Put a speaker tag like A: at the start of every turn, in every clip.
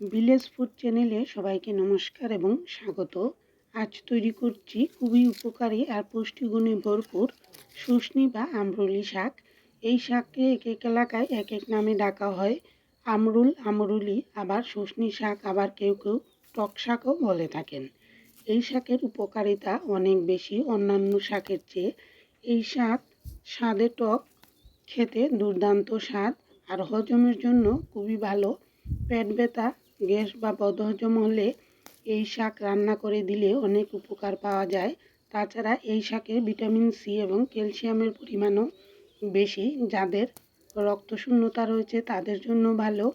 A: Village food চ্যানেলে সবাইকে নমস্কার এবং স্বাগত। আজ তৈরি করছি খুবই উপকারী আর পুষ্টিগুণে ভরপুর শুশনি বা আমরুলি শাক। এই শাককে এক এক এলাকায় এক এক নামে ডাকা হয়। আমরুল, আমরুলি, আবার শুশনি শাক আবার কেউ কেউ টক শাকও বলে থাকেন। এই শাকের উপকারিতা অনেক বেশি অন্যান্য শাকের চেয়ে। এই শাক স্বাদে টক, খেতে দুর্দান্ত স্বাদ আর হজমের জন্য খুবই ভালো। পেট ব্যথা গ্যাস বা বদহজম হলে এই শাক রান্না করে দিলে অনেক উপকার পাওয়া যায়। তাছাড়া এই শাকে ভিটামিন সি এবং ক্যালসিয়ামের পরিমাণও বেশি, যাদের রক্তশূন্যতা রয়েছে তাদের জন্য ভালো।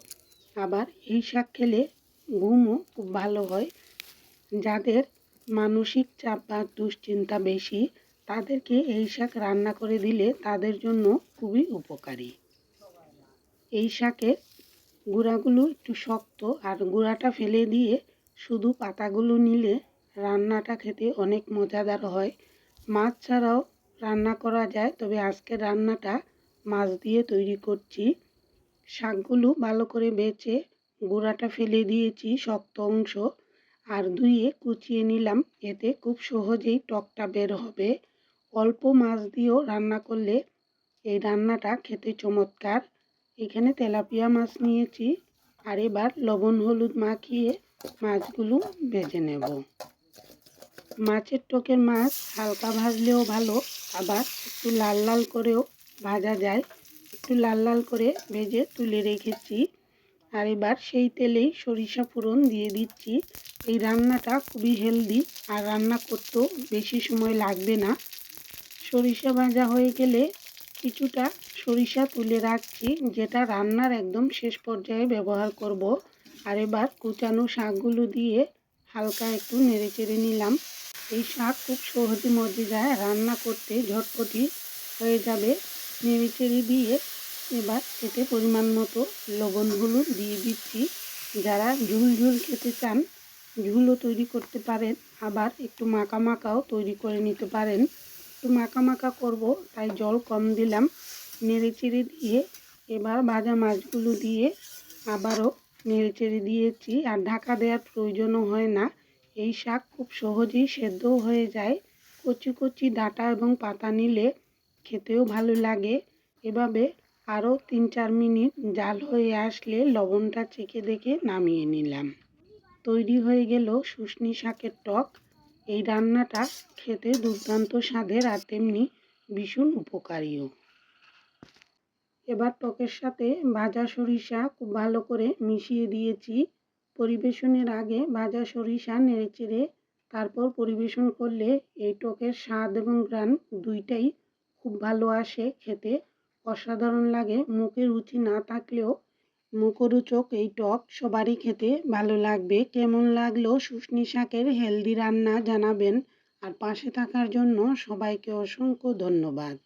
A: আবার এই শাক খেলে ঘুমও খুব ভালো হয়। যাদের মানসিক চাপ বা দুশ্চিন্তা বেশি, তাদেরকে এই শাক রান্না করে দিলে তাদের জন্য খুবই উপকারী। এই শাকের গুঁড়াগুলো একটু শক্ত আর গুঁড়াটা ফেলে দিয়ে শুধু পাতাগুলো নিলে রান্নাটা খেতে অনেক মজাদার হয়। মাছ ছাড়াও রান্না করা যায়, তবে আজকে রান্নাটা মাছ দিয়ে তৈরি করছি। শাকগুলো ভালো করে বেছে গুঁড়াটা ফেলে দিয়েছি শক্ত অংশ আর ধুয়ে কুচিয়ে নিলাম। এতে খুব সহজেই টকটা বের হবে। অল্প মাছ দিয়েও রান্না করলে এই রান্নাটা খেতে চমৎকার। এখানে তেলাপিয়া মাছ নিয়েছি। আর এবার লবণ, হলুদ মাখিয়ে মাছগুলো ভেজে নেব। মাছের টকের মাছ হালকা ভাজলেও ভালো, আবার একটু লাল লাল করেও ভাজা যায়। একটু লাল লাল করে ভেজে তুলে রেখেছি। আর এবার সেই তেলেই সরিষা ফোড়ন দিয়ে দিচ্ছি। এই রান্নাটা খুবই হেলদি আর রান্না করতেও বেশি সময় লাগবে না। সরিষা ভাজা হয়ে গেলে কিছুটা সরিষা তুলে রাখছি, যেটা রান্নার একদম শেষ পর্যায়ে ব্যবহার করব। আর এবার কুচানো শাকগুলো দিয়ে হালকা একটু নেড়ে চেড়ে নিলাম। এই শাক খুব সহজে মজে যায়, রান্না করতে ঝটপটি হয়ে যাবে। নেড়ে চেড়ে দিয়ে এবার এতে পরিমাণ মতো লবণ, হলুদ দিয়ে দিচ্ছি। যারা ঝুল ঝুল খেতে চান, ঝুলও তৈরি করতে পারেন। আবার একটু মাখা মাখাও তৈরি করে নিতে পারেন। একটু মাখা মাখা করব, তাই জল কম দিলাম। নেড়ে চেড়ে দিয়ে এবার ভাজা মাছগুলো দিয়ে আবারও নেড়ে চেড়ে দিয়েছি। আর ঢাকা দেওয়ার প্রয়োজনও হয় না। এই শাক খুব সহজেই সেদ্ধও হয়ে যায়। কচি কচি ডাঁটা এবং পাতা নিলে খেতেও ভালো লাগে। এভাবে আরও তিন চার মিনিট জাল হয়ে আসলে লবণটা চেখে দেখে নামিয়ে নিলাম। তৈরি হয়ে গেল শুশনি শাকের টক। এই রান্নাটা খেতে দুর্দান্ত স্বাদের আর তেমনি ভীষণ উপকারীও। এবার টকের সাথে ভাজা সরিষা খুব ভালো করে মিশিয়ে দিয়েছি। পরিবেশনের আগে ভাজা সরিষা নেড়েচেড়ে তারপর পরিবেশন করলে এই টকের স্বাদ এবং গ্রান দুইটাই খুব ভালো আসে খেতে। অসাধারণ লাগে, মুখে রুচি না থাকলেও মুখরোচক এই টক সবারই খেতে ভালো লাগবে। কেমন লাগল শুশনি শাকের হেলদি রান্না জানাবেন। আর পাশে থাকার জন্য সবাইকে অসংখ্য ধন্যবাদ।